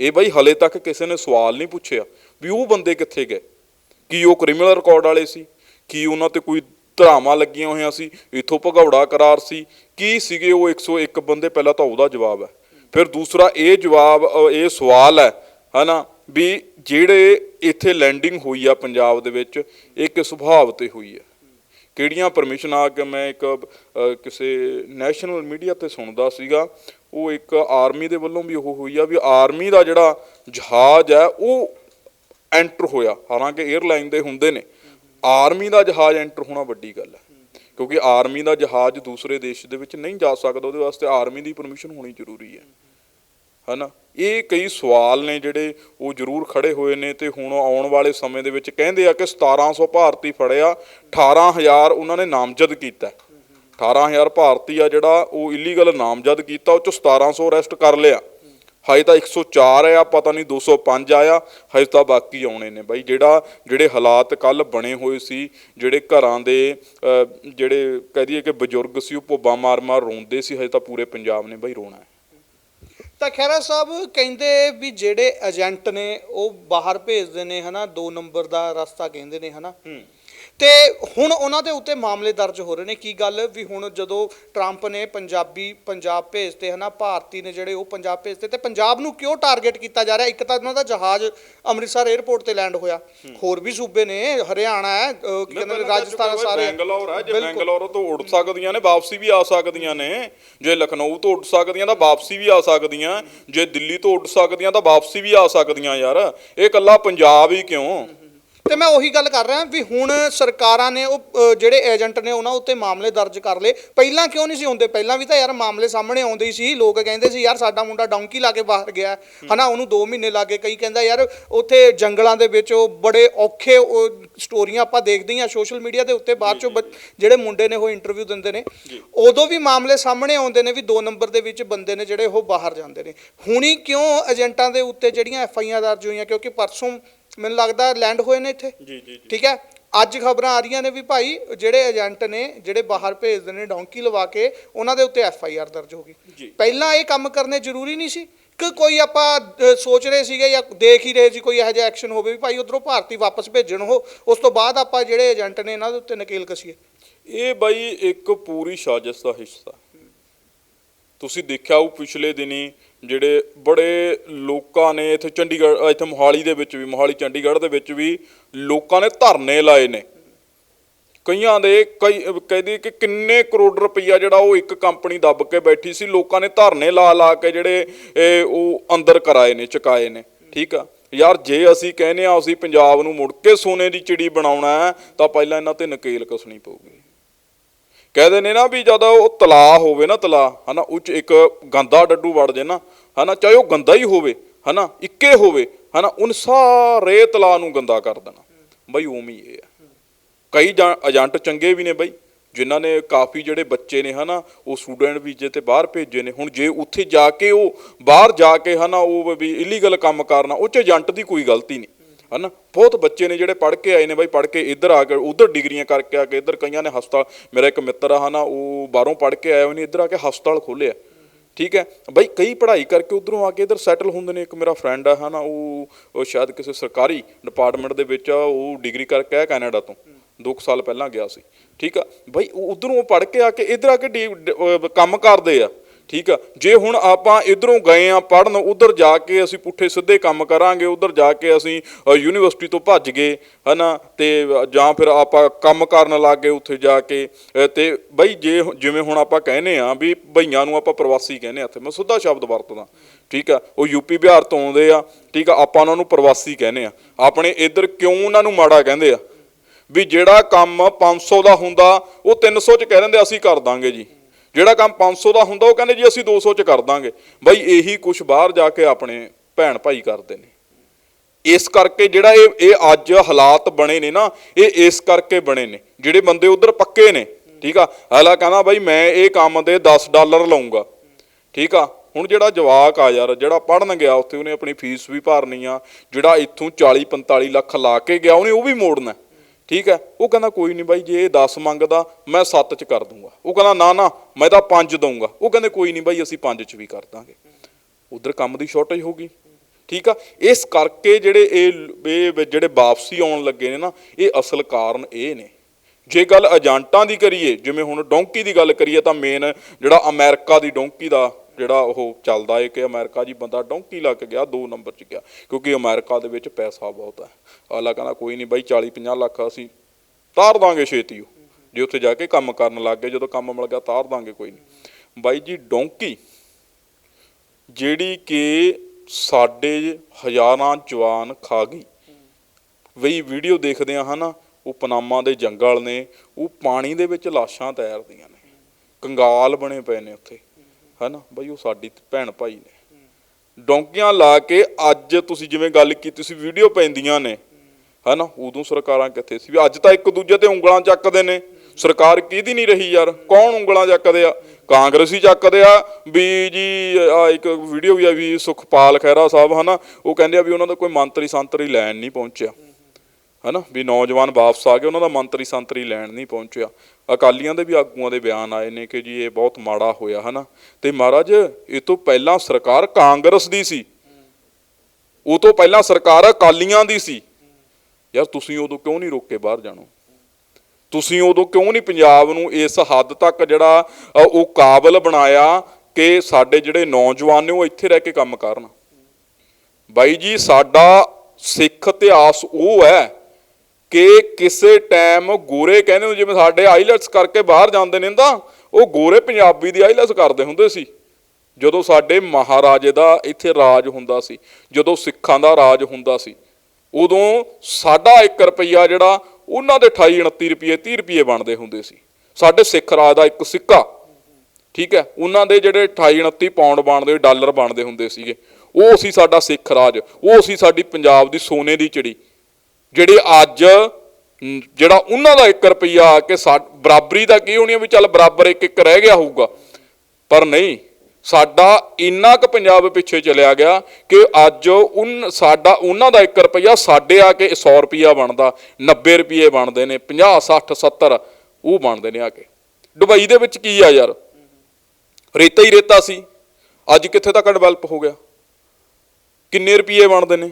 ਇਹ ਬਈ ਹਲੇ ਤੱਕ ਕਿਸੇ ਨੇ ਸਵਾਲ ਨਹੀਂ ਪੁੱਛਿਆ ਵੀ ਉਹ ਬੰਦੇ ਕਿੱਥੇ ਗਏ? ਕੀ ਉਹ ਕ੍ਰਿਮੀਨਲ ਰਿਕਾਰਡ ਵਾਲੇ ਸੀ? ਕੀ ਉਹਨਾਂ ਤੇ ਕੋਈ ਧਰਾਵਾਂ ਲੱਗੀਆਂ ਹੋਈਆਂ ਸੀ, ਇਥੋਂ ਭਗੌੜਾ ਕਰਾਰ ਸੀ। ਕੀ ਸੀਗੇ ਉਹ 101 ਬੰਦੇ? ਪਹਿਲਾਂ ਤਾਂ ਉਹਦਾ ਜਵਾਬ ਹੈ। ਫਿਰ ਦੂਸਰਾ, ਇਹ ਜਵਾਬ ਇਹ ਸਵਾਲ ਹੈ, ਹਨਾ, ਵੀ ਜਿਹੜੇ ਇੱਥੇ ਲੈਂਡਿੰਗ ਹੋਈ ਆ ਪੰਜਾਬ ਦੇ ਵਿੱਚ, ਇਹ ਕਿਸ ਸੁਭਾਅ ਤੇ ਹੋਈ ਹੈ? ਕਿਹੜੀਆਂ ਪਰਮਿਸ਼ਨ ਆ ਕੇ ਮੈਂ ਇੱਕ ਕਿਸੇ ਨੈਸ਼ਨਲ ਮੀਡੀਆ ਤੇ ਸੁਣਦਾ ਸੀਗਾ, ਉਹ ਇੱਕ ਆਰਮੀ ਦੇ ਵੱਲੋਂ ਵੀ ਉਹ ਹੋਈ ਆ, ਵੀ ਆਰਮੀ ਦਾ ਜਿਹੜਾ ਜਹਾਜ਼ ਹੈ, ਉਹ ਐਂਟਰ ਹੋਇਆ। ਹਾਲਾਂਕਿ 에ਅਰਲਾਈਨ ਦੇ ਹੁੰਦੇ ਨੇ। ਆਰਮੀ ਦਾ ਜਹਾਜ਼ ਐਂਟਰ ਹੋਣਾ ਵੱਡੀ ਗੱਲ ਹੈ। ਕਿਉਂਕਿ ਆਰਮੀ ਦਾ ਜਹਾਜ਼ ਦੂਸਰੇ ਦੇਸ਼ ਦੇ ਵਿੱਚ ਨਹੀਂ ਜਾ ਸਕਦਾ, ਉਹਦੇ ਵਾਸਤੇ ਆਰਮੀ ਦੀ ਪਰਮਿਸ਼ਨ ਹੋਣੀ ਜ਼ਰੂਰੀ ਹੈ। ਹਨਾ? ਇਹ ਕਈ ਸਵਾਲ ਨੇ ਜਿਹੜੇ ਉਹ ਜ਼ਰੂਰ ਖੜੇ ਹੋਏ ਨੇ ਤੇ ਹੁਣ ਆਉਣ ਵਾਲੇ ਸਮੇਂ ਦੇ ਵਿੱਚ ਕਹਿੰਦੇ ਆ ਕਿ 1700 ਭਾਰਤੀ ਫੜਿਆ 18000 ਉਹਨਾਂ ਨੇ ਨਾਮਜ਼ਦ ਕੀਤਾ। ਹੈ। 18000 ਭਾਰਤੀ ਆ ਜਿਹੜਾ ਉਹ ਇਲੀਗਲ ਨਾਮਜ਼ਦ ਕੀਤਾ, ਉਹ ਚ 1700 ਅਰੈਸਟ ਕਰ ਲਿਆ। ਹਜੇ ਤਾਂ 104 ਆ ਪਤਾ ਨਹੀਂ 205 ਆਇਆ ਹਜੇ ਤਾਂ ਬਾਕੀ ਆਉਣੇ ਨੇ ਬਾਈ। ਜਿਹੜਾ ਜਿਹੜੇ ਹਾਲਾਤ ਕੱਲ ਬਣੇ ਹੋਏ ਸੀ ਜਿਹੜੇ ਘਰਾਂ ਦੇ ਜਿਹੜੇ ਕਹਿ ਦਈਏ ਕਿ ਬਜ਼ੁਰਗ ਸੀ ਉਹ ਭੁੱਬਾ ਮਾਰ ਮਾਰ ਰੋਂਦੇ ਸੀ ਹਜੇ ਤਾਂ ਪੂਰੇ ਪੰਜਾਬ ਨੇ ਬਾਈ ਰੋਣਾ ਹੈ। ਤਾਂ ਖੈਰਾ ਸਾਹਿਬ ਕਹਿੰਦੇ ਵੀ ਜਿਹੜੇ ਏਜੰਟ ਨੇ ਉਹ ਬਾਹਰ ਭੇਜਦੇ ਨੇ ਹਨਾ 2 ਨੰਬਰ ਦਾ ਰਸਤਾ ਕਹਿੰਦੇ ਨੇ ਹਨਾ। ਤੇ ਹੁਣ ਉਹਨਾਂ ਦੇ ਉੱਤੇ ਮਾਮਲੇ ਦਰਜ ਹੋ ਰਹੇ ਨੇ। ਕੀ ਗੱਲ ਵੀ ਹੁਣ ਜਦੋਂ ਟਰੰਪ ਨੇ ਪੰਜਾਬੀ ਪੰਜਾਬ ਭੇਜਤੇ ਹਨਾ ਭਾਰਤੀ ਨੇ ਜਿਹੜੇ ਉਹ ਪੰਜਾਬ ਭੇਜਤੇ ਤੇ ਪੰਜਾਬ ਨੂੰ ਕਿਉਂ ਟਾਰਗੇਟ ਕੀਤਾ ਜਾ ਰਿਹਾ? ਇੱਕ ਤਾਂ ਉਹਨਾਂ ਦਾ ਜਹਾਜ਼ ਅੰਮ੍ਰਿਤਸਰ 에ਅਰਪੋਰਟ ਤੇ ਲੈਂਡ ਹੋਇਆ। ਹੋਰ ਵੀ ਸੂਬੇ ਨੇ ਹਰਿਆਣਾ ਹੈ ਕਹਿੰਦੇ ਰਾਜਸਥਾਨ ਸਾਰੇ। ਬੈਂਗਲੌਰ ਹੈ ਜੇ। ਬੈਂਗਲੌਰ ਤੋਂ ਉੱਡ ਸਕਦੀਆਂ ਨੇ ਵਾਪਸੀ ਵੀ ਆ ਸਕਦੀਆਂ ਨੇ। ਜੇ ਲਖਨਊ ਤੋਂ ਉੱਡ ਸਕਦੀਆਂ ਤਾਂ ਵਾਪਸੀ ਵੀ ਆ ਸਕਦੀਆਂ। ਜੇ ਦਿੱਲੀ ਤੋਂ ਉੱਡ ਸਕਦੀਆਂ ਤਾਂ ਵਾਪਸੀ ਵੀ ਆ ਸਕਦੀਆਂ ਯਾਰ। ਇਹ ਕੱਲਾ ਪੰਜਾਬ ਹੀ ਕਿਉਂ? ਤੇ ਮੈਂ ਉਹੀ ਗੱਲ ਕਰ ਰਿਹਾ ਵੀ ਹੁਣ ਸਰਕਾਰਾਂ ਨੇ ਉਹ ਜਿਹੜੇ ਏਜੰਟ ਨੇ ਉਹਨਾਂ ਉੱਤੇ ਮਾਮਲੇ ਦਰਜ ਕਰ ਲਏ। ਪਹਿਲਾਂ ਕਿਉਂ ਨਹੀਂ ਸੀ ਹੁੰਦੇ? ਪਹਿਲਾਂ ਵੀ ਤਾਂ ਯਾਰ ਮਾਮਲੇ ਸਾਹਮਣੇ ਆਉਂਦੇ ਹੀ ਸੀ। ਲੋਕ ਕਹਿੰਦੇ ਸੀ ਯਾਰ ਸਾਡਾ ਮੁੰਡਾ ਡੌਂਕੀ ਲਾ ਕੇ ਬਾਹਰ ਗਿਆ ਹਨਾ ਉਹਨੂੰ 2 ਮਹੀਨੇ ਲੱਗੇ ਕਈ ਕਹਿੰਦਾ ਯਾਰ ਉੱਥੇ ਜੰਗਲਾਂ ਦੇ ਵਿੱਚ ਉਹ ਬੜੇ ਔਖੇ ਉਹ ਸਟੋਰੀਆਂ ਆਪਾਂ ਦੇਖਦੇ ਹਾਂ ਸੋਸ਼ਲ ਮੀਡੀਆ ਦੇ ਉੱਤੇ ਬਾਅਦ ਚੋਂ ਜਿਹੜੇ ਮੁੰਡੇ ਨੇ ਉਹ ਇੰਟਰਵਿਊ ਦਿੰਦੇ ਨੇ। ਉਦੋਂ ਵੀ ਮਾਮਲੇ ਸਾਹਮਣੇ ਆਉਂਦੇ ਨੇ ਵੀ 2 ਨੰਬਰ ਦੇ ਵਿੱਚ ਬੰਦੇ ਨੇ ਜਿਹੜੇ ਉਹ ਬਾਹਰ ਜਾਂਦੇ ਨੇ। ਹੁਣੀ ਕਿਉਂ ਏਜੰਟਾਂ ਦੇ ਉੱਤੇ ਜਿਹੜੀਆਂ ਐਫ ਆਈ ਆਰ ਦਰਜ ਹੋਈਆਂ? ਕਿਉਂਕਿ ਪਰਸੋਂ ਮੈਨੂੰ ਲੱਗਦਾ ਲੈਂਡ ਹੋਏ ਨੇ ਇੱਥੇ। ਜੀ ਜੀ ਠੀਕ ਹੈ? ਅੱਜ ਖਬਰਾਂ ਆ ਰਹੀਆਂ ਨੇ ਵੀ ਭਾਈ ਜਿਹੜੇ ਏਜੰਟ ਨੇ ਜਿਹੜੇ ਬਾਹਰ ਭੇਜਦੇ ਨੇ ਡੌਂਕੀ ਲਵਾ ਕੇ ਉਹਨਾਂ ਦੇ ਉੱਤੇ ਐਫ ਆਈ ਆਰ ਦਰਜ ਹੋ। ਗਈ। ਪਹਿਲਾਂ ਇਹ ਕੰਮ ਕਰਨੇ ਜ਼ਰੂਰੀ ਨਹੀਂ ਸੀ ਕਿ ਕੋਈ ਆਪਾਂ ਸੋਚ ਰਹੇ ਸੀਗੇ ਜਾਂ ਦੇਖ ਹੀ ਰਹੇ ਸੀ ਕੋਈ ਇਹੋ ਜਿਹਾ ਐਕਸ਼ਨ ਹੋਵੇ ਵੀ ਭਾਈ ਉਧਰੋਂ ਭਾਰਤੀ ਵਾਪਸ ਭੇਜਣ ਉਹ ਉਸ ਤੋਂ ਬਾਅਦ ਆਪਾਂ ਜਿਹੜੇ ਏਜੰਟ ਨੇ ਇਹਨਾਂ ਦੇ ਉੱਤੇ ਨਕੇਲ ਕਸੀਏ। ਇਹ ਬਾਈ ਇੱਕ ਪੂਰੀ ਸਾਜ਼ਿਸ਼ ਦਾ ਹਿੱਸਾ। ਤੁਸੀਂ ਦੇਖਿਆ ਉਹ ਪਿਛਲੇ ਦਿਨੀ ਜਿਹੜੇ ਬੜੇ ਲੋਕਾਂ ਨੇ ਇੱਥੇ ਚੰਡੀਗੜ੍ਹ ਇੱਥੇ ਮੋਹਾਲੀ ਦੇ ਵਿੱਚ ਵੀ, ਮੋਹਾਲੀ, ਚੰਡੀਗੜ੍ਹ ਦੇ ਵਿੱਚ ਵੀ ਲੋਕਾਂ ਨੇ ਧਰਨੇ ਲਾਏ ਨੇ। ਕਈਆਂ ਦੇ ਕਈ, ਕਹਿੰਦੀ ਕਿ ਕਿੰਨੇ ਕਰੋੜ ਰੁਪਈਆ ਜਿਹੜਾ ਉਹ ਇੱਕ ਕੰਪਨੀ ਦੱਬ ਕੇ ਬੈਠੀ ਸੀ, ਲੋਕਾਂ ਨੇ ਧਰਨੇ ਲਾ ਲਾ ਕੇ ਜਿਹੜੇ ਇਹ ਉਹ ਅੰਦਰ ਕਰਾਏ ਨੇ, ਚੁਕਾਏ ਨੇ। ਠੀਕ ਆ? ਯਾਰ ਜੇ ਅਸੀਂ ਕਹਿੰਦੇ ਆ ਅਸੀਂ ਪੰਜਾਬ ਨੂੰ ਮੁੜ ਕੇ ਸੋਨੇ ਦੀ ਚਿੜੀ ਬਣਾਉਣਾ ਤਾਂ ਪਹਿਲਾਂ ਇਹਨਾਂ ਤੇ ਨਕੇਲ ਕਸਣੀ ਪਊਗੀ। ਕਹਿੰਦੇ ਨੇ ਨਾ ਵੀ ਜਦੋਂ ਉਹ ਤਲਾ ਹੋਵੇ ਨਾ ਤਲਾ ਹਨਾ ਉਹ ਚ ਇੱਕ ਗੰਦਾ ਡੱਡੂ ਵੜ ਜੇ ਨਾ ਹਨਾ, ਚਾਹੇ ਉਹ ਗੰਦਾ ਹੀ ਹੋਵੇ, ਹਨਾ, ਇੱਕੇ ਹੋਵੇ, ਹਨਾ, ਉਹਨ ਸਾਰੇ ਤਲਾ ਨੂੰ ਗੰਦਾ ਕਰ ਦੇਣਾ। ਬਈ ਉਵੇਂ ਇਹ ਆ। ਕਈ ਜਾਂ- ਏਜੰਟ ਚੰਗੇ ਵੀ ਨੇ ਬਈ, ਜਿਨ੍ਹਾਂ ਨੇ ਕਾਫੀ ਜਿਹੜੇ ਬੱਚੇ ਨੇ, ਹਨਾ, ਉਹ ਸਟੂਡੈਂਟ ਵੀਜ਼ੇ ਤੇ ਬਾਹਰ ਭੇਜੇ ਨੇ। ਹੁਣ ਜੇ ਉੱਥੇ ਜਾ ਕੇ ਉਹ, ਬਾਹਰ ਜਾ ਕੇ, ਹਨਾ, ਉਹ ਵੀ ਇਲੀਗਲ ਕੰਮ ਕਰਨਾ, ਉਹ ਚ ਏਜੰਟ ਦੀ ਕੋਈ ਗਲਤੀ ਨਹੀਂ, ਹਨਾ। ਬਹੁਤ ਬੱਚੇ ਨੇ ਜਿਹੜੇ ਪੜ੍ਹ ਕੇ ਆਏ ਨੇ ਬਾਈ, ਪੜ੍ਹ ਕੇ ਇੱਧਰ ਆ ਕੇ, ਉਧਰ ਡਿਗਰੀਆਂ ਕਰਕੇ ਆ ਕੇ ਇੱਧਰ ਕਈਆਂ ਨੇ ਹਸਪਤਾਲ, ਮੇਰਾ ਇੱਕ ਮਿੱਤਰ ਆ, ਹਨਾ, ਉਹ ਬਾਹਰੋਂ ਪੜ੍ਹ ਕੇ ਆਇਆ, ਉਹਨੇ ਇੱਧਰ ਆ ਕੇ ਹਸਪਤਾਲ ਖੋਲ੍ਹਿਆ। ਠੀਕ ਹੈ? ਬਈ ਕਈ ਪੜ੍ਹਾਈ ਕਰਕੇ ਉਧਰੋਂ ਆ ਕੇ ਇੱਧਰ ਸੈਟਲ ਹੁੰਦੇ ਨੇ। ਇੱਕ ਮੇਰਾ ਫਰੈਂਡ ਆ, ਹਨਾ, ਉਹ ਉਹ ਸ਼ਾਇਦ ਕਿਸੇ ਸਰਕਾਰੀ ਡਿਪਾਰਟਮੈਂਟ ਦੇ ਵਿੱਚ ਆ, ਉਹ ਡਿਗਰੀ ਕਰਕੇ ਆ ਕੈਨੇਡਾ ਤੋਂ। 2 ਸਾਲ ਪਹਿਲਾਂ ਗਿਆ ਸੀ। ਠੀਕ ਆ? ਬਈ ਉਧਰੋਂ ਪੜ੍ਹ ਕੇ ਆ ਕੇ ਇੱਧਰ ਆ ਕੇ ਡੀ- ਕੰਮ ਕਰਦੇ ਆ। ਠੀਕ ਆ? ਜੇ ਹੁਣ ਆਪਾਂ ਇਧਰੋਂ ਗਏ ਆ ਪੜਨ ਉਧਰ ਜਾ ਕੇ ਅਸੀਂ ਪੁੱਠੇ ਸਿੱਧੇ ਕੰਮ ਕਰਾਂਗੇ ਉਧਰ ਜਾ ਕੇ ਅਸੀਂ ਯੂਨੀਵਰਸਿਟੀ ਤੋਂ ਭੱਜ ਗਏ ਹਨਾ? ਤੇ ਜਾਂ ਫਿਰ ਆਪਾਂ ਕੰਮ ਕਰਨ ਲੱਗ ਗਏ ਉੱਥੇ ਜਾ ਕੇ ਅ, ਤੇ ਬਈ ਜੇ ਜਿਵੇਂ ਹੁਣ ਆਪਾਂ ਕਹਿੰਦੇ ਆ ਵੀ ਭਈਆਂ ਨੂੰ ਆਪਾਂ ਪ੍ਰਵਾਸੀ ਕਹਿੰਦੇ ਆ ਇੱਥੇ ਮੈਂ ਸਿੱਧਾ ਸ਼ਬਦ ਵਰਤਦਾ ਠੀਕ ਆ? ਉਹ ਯੂਪੀ ਬਿਹਾਰ ਤੋਂ ਆਉਂਦੇ ਆ ਠੀਕ ਆ? ਆਪਾਂ ਉਹਨਾਂ ਨੂੰ ਪ੍ਰਵਾਸੀ ਕਹਿੰਦੇ ਆ। ਆਪਣੇ ਇੱਧਰ ਕਿਉਂ ਉਹਨਾਂ ਨੂੰ ਮਾੜਾ ਕਹਿੰਦੇ ਆ? ਵੀ ਜਿਹੜਾ ਕੰਮ 500 ਦਾ ਹੁੰਦਾ ਉਹ 300 ਚ ਕਹਿ ਦਿੰਦੇ ਅਸੀਂ ਕਰ ਦਾਂਗੇ ਜੀ। ਜਿਹੜਾ ਕੰਮ 500 ਦਾ ਹੁੰਦਾ, ਉਹ ਕਹਿੰਦੇ ਜੀ ਅਸੀਂ 200 ਚ ਕਰ ਦਾਂਗੇ। ਬਈ ਇਹੀ ਕੁਝ ਬਾਹਰ ਜਾ ਕੇ ਆਪਣੇ ਭੈਣ ਭਾਈ ਕਰਦੇ ਨੇ। ਇਸ ਕਰਕੇ ਜਿਹੜਾ ਇਹ ਇਹ ਅੱਜ ਹਾਲਾਤ ਬਣੇ ਨੇ ਨਾ, ਇਹ ਇਸ ਕਰਕੇ ਬਣੇ ਨੇ। ਜਿਹੜੇ ਬੰਦੇ ਉਧਰ ਪੱਕੇ ਨੇ, ਠੀਕ ਆ? ਹਾਲਾ ਕਹਿੰਦਾ ਬਾਈ ਮੈਂ ਇਹ ਕੰਮ ਦੇ 10 ਡਾਲਰ ਲਾਉਂਗਾ ਠੀਕ ਆ? ਹੁਣ ਜਿਹੜਾ ਜਵਾਕ ਆ ਯਾਰ, ਜਿਹੜਾ ਪੜਨ ਗਿਆ, ਉੱਥੇ ਉਹਨੇ ਆਪਣੀ ਫੀਸ ਵੀ ਭਰਨੀ ਆ। ਜਿਹੜਾ ਇੱਥੋਂ 40 45 ਲੱਖ ਲਾ ਕੇ ਗਿਆ, ਉਹਨੇ ਉਹ ਵੀ ਮੋੜਨਾ। ਠੀਕ ਹੈ? ਉਹ ਕਹਿੰਦਾ, ਕੋਈ ਨਹੀਂ ਬਾਈ, ਜੇ ਇਹ 10 ਮੰਗਦਾ, ਮੈਂ 7 ਚ ਕਰ ਦੂੰਗਾ। ਉਹ ਕਹਿੰਦਾ, ਨਾ ਨਾ, ਮੈਂ ਤਾਂ 5 ਦਊਂਗਾ। ਉਹ ਕਹਿੰਦੇ, ਕੋਈ ਨਹੀਂ ਬਾਈ, ਅਸੀਂ 5 ਚ ਵੀ ਕਰ ਦਾਂਗੇ। ਉਧਰ ਕੰਮ ਦੀ ਸ਼ਾਰਟੇਜ ਹੋ ਗਈ। ਠੀਕ ਆ? ਇਸ ਕਰਕੇ ਜਿਹੜੇ ਇਹ ਜਿਹੜੇ ਵਾਪਸੀ ਆਉਣ ਲੱਗੇ ਨੇ ਨਾ, ਇਹ ਅਸਲ ਕਾਰਨ ਇਹ ਨੇ। ਜੇ ਗੱਲ ਏਜੰਟਾਂ ਦੀ ਕਰੀਏ, ਜਿਵੇਂ ਹੁਣ ਡੋਂਕੀ ਦੀ ਗੱਲ ਕਰੀਏ, ਤਾਂ ਮੇਨ ਜਿਹੜਾ ਅਮਰੀਕਾ ਦੀ ਡੋਂਕੀ ਦਾ ਜਿਹੜਾ ਉਹ ਚੱਲਦਾ ਹੈ ਕਿ ਅਮਰੀਕਾ ਜੀ ਬੰਦਾ ਡੋਂਕੀ ਲੱਗ ਗਿਆ, ਦੋ ਨੰਬਰ 'ਚ ਗਿਆ, ਕਿਉਂਕਿ ਅਮਰੀਕਾ ਦੇ ਵਿੱਚ ਪੈਸਾ ਬਹੁਤ ਹੈ। ਅਗਲਾ ਕਹਿੰਦਾ ਕੋਈ ਨਹੀਂ ਬਾਈ 40 50 ਲੱਖ ਅਸੀਂ ਤਾਰ ਦਾਂਗੇ ਛੇਤੀ ਉਹ। ਜੇ ਉੱਥੇ ਜਾ ਕੇ ਕੰਮ ਕਰਨ ਲੱਗ ਗਏ, ਜਦੋਂ ਕੰਮ ਮਿਲ ਗਿਆ ਤਾਰ ਦਾਂਗੇ ਕੋਈ ਨਹੀਂ। ਬਾਈ ਜੀ, ਡੋਂਕੀ, ਜਿਹੜੀ ਕਿ ਸਾਡੇ ਹਜ਼ਾਰਾਂ ਜਵਾਨ ਖਾ ਗਈ। ਵਈ ਵੀਡੀਓ ਦੇਖਦੇ ਆ ਹਨਾ, ਉਹ ਪਨਾਮਾ ਦੇ ਜੰਗਲ ਨੇ, ਉਹ ਪਾਣੀ ਦੇ ਵਿੱਚ ਲਾਸ਼ਾਂ ਤੈਰਦੀਆਂ ਨੇ। ਕੰਗਾਲ ਬਣੇ ਪਏ ਨੇ ਉੱਥੇ, ਹਨਾ, ਬਈ ਉਹ ਸਾਡੀ ਭੈਣ ਭਾਈ ਨੇ। ਡੋਂਕੀਆਂ ਲਾ ਕੇ ਅੱਜ ਤੁਸੀਂ ਜਿਵੇਂ ਗੱਲ ਕੀਤੀ ਸੀ ਵੀਡੀਓ ਪੈਂਦੀਆਂ ਨੇ। ਹੈ ਨਾ ਉਦੋਂ ਸਰਕਾਰਾਂ ਕਿੱਥੇ ਸੀ? ਵੀ ਅੱਜ ਤਾਂ ਇੱਕ ਦੂਜੇ ਤੇ ਉਂਗਲਾਂ ਚੱਕਦੇ ਨੇ। ਸਰਕਾਰ ਕਿਹਦੀ ਨਹੀਂ ਰਹੀ ਯਾਰ? ਕੌਣ ਉਂਗਲਾਂ ਚੱਕਦੇ ਆ? ਕਾਂਗਰਸੀ ਚੱਕਦੇ ਆ। ਵੀ ਜੀ, ਆ ਇੱਕ ਵੀਡੀਓ ਵੀ ਆ ਵੀ ਸੁਖਪਾਲ ਖਹਿਰਾ ਸਾਹਿਬ, ਹਨਾ? ਉਹ ਕਹਿੰਦੇ ਆ ਵੀ ਉਹਨਾਂ ਦਾ ਕੋਈ ਮੰਤਰੀ ਸੰਤਰੀ ਲੈਣ ਨਹੀਂ ਪਹੁੰਚਿਆ। ਹਨਾ? ਵੀ ਨੌਜਵਾਨ ਵਾਪਸ ਆ ਗਏ, ਉਹਨਾਂ ਦਾ ਮੰਤਰੀ ਸੰਤਰੀ ਲੈਣ ਨਹੀਂ ਪਹੁੰਚਿਆ। ਅਕਾਲੀਆਂ ਦੇ ਵੀ ਆਗੂਆਂ ਦੇ ਬਿਆਨ ਆਏ ਨੇ ਕਿ ਜੀ ਇਹ ਬਹੁਤ ਮਾੜਾ ਹੋਇਆ, ਹਨਾ? ਤੇ ਮਹਾਰਾਜ, ਇਹ ਤੋਂ ਪਹਿਲਾਂ ਸਰਕਾਰ ਕਾਂਗਰਸ ਦੀ ਸੀ। ਉਹ ਤੋਂ ਪਹਿਲਾਂ ਸਰਕਾਰ ਅਕਾਲੀਆਂ ਦੀ ਸੀ। ਯਾਰ ਤੁਸੀਂ ਉਦੋਂ ਕਿਉਂ ਨਹੀਂ ਰੋਕੇ ਬਾਹਰ ਜਾਣੋ? ਤੁਸੀਂ ਉਦੋਂ ਕਿਉਂ ਨਹੀਂ ਪੰਜਾਬ ਨੂੰ ਇਸ ਹੱਦ ਤੱਕ ਜਿਹੜਾ ਉਹ ਕਾਬਲ ਬਣਾਇਆ ਕਿ ਸਾਡੇ ਜਿਹੜੇ ਨੌਜਵਾਨ ਨੇ ਉਹ ਇੱਥੇ ਰਹਿ ਕੇ ਕੰਮ ਕਰਨ? ਬਾਈ ਜੀ, ਸਾਡਾ ਸਿੱਖ ਇਤਿਹਾਸ ਉਹ ਹੈ ਕਿ ਕਿਸੇ ਟਾਈਮ ਗੋਰੇ ਕਹਿੰਦੇ ਨੇ ਜਿਵੇਂ ਸਾਡੇ ਆਈਲੈਟਸ ਕਰਕੇ ਬਾਹਰ ਜਾਂਦੇ ਨੇ ਤਾਂ ਉਹ ਗੋਰੇ ਪੰਜਾਬੀ ਦੀ ਆਈਲੈਟਸ ਕਰਦੇ ਹੁੰਦੇ ਸੀ। ਜਦੋਂ ਸਾਡੇ ਮਹਾਰਾਜੇ ਦਾ ਇੱਥੇ ਰਾਜ ਹੁੰਦਾ ਸੀ, ਜਦੋਂ ਸਿੱਖਾਂ ਦਾ ਰਾਜ ਹੁੰਦਾ ਸੀ ਉਦੋਂ ਸਾਡਾ 1 ਰੁਪਈਆ ਜਿਹੜਾ ਉਹਨਾਂ ਦੇ 28 29 ਰੁਪਏ 30 ਰੁਪਏ ਬਣਦੇ ਹੁੰਦੇ ਸੀ। ਸਾਡੇ ਸਿੱਖ ਰਾਜ ਦਾ ਇੱਕ ਸਿੱਕਾ, ਠੀਕ ਹੈ? ਉਹਨਾਂ ਦੇ ਜਿਹੜੇ 28 29 ਪਾਉਂਡ ਬਣਦੇ, ਡਾਲਰ ਬਣਦੇ ਹੁੰਦੇ ਸੀਗੇ। ਉਹ ਸੀ ਸਾਡਾ ਸਿੱਖ ਰਾਜ। ਉਹ ਸੀ ਸਾਡੀ ਪੰਜਾਬ ਦੀ ਸੋਨੇ ਦੀ ਚਿੜੀ, ਜਿਹੜੇ ਅੱਜ ਜਿਹੜਾ ਉਹਨਾਂ ਦਾ 1 ਰੁਪਈਆ ਆ ਕੇ ਸਾ- ਬਰਾਬਰੀ ਦਾ ਕੀ ਹੋਣੀ ਆ ਵੀ ਚੱਲ ਬਰਾਬਰ ਇੱਕ ਇੱਕ ਰਹਿ ਗਿਆ ਹੋਊਗਾ। ਪਰ ਨਹੀਂ ਸਾਡਾ ਇੰਨਾ ਕੁ ਪੰਜਾਬ ਪਿੱਛੇ ਚਲਿਆ ਗਿਆ ਕਿ ਅੱਜ ਉਨ ਸਾਡਾ, ਉਹਨਾਂ ਦਾ 1 ਰੁਪਈਆ ਸਾਡੇ ਆ ਕੇ 100 ਰੁਪਈਆ ਬਣਦਾ 90 ਰੁਪਏ ਬਣਦੇ ਨੇ 50 60 70 ਉਹ ਬਣਦੇ ਨੇ ਆ ਕੇ। ਦੁਬਈ ਦੇ ਵਿੱਚ ਕੀ ਆ ਯਾਰ? ਰੇਤਾ ਹੀ ਰੇਤਾ ਸੀ। ਅੱਜ ਕਿੱਥੇ ਤੱਕ ਡਿਵੈਲਪ ਹੋ ਗਿਆ? ਕਿੰਨੇ ਰੁਪਏ ਬਣਦੇ ਨੇ?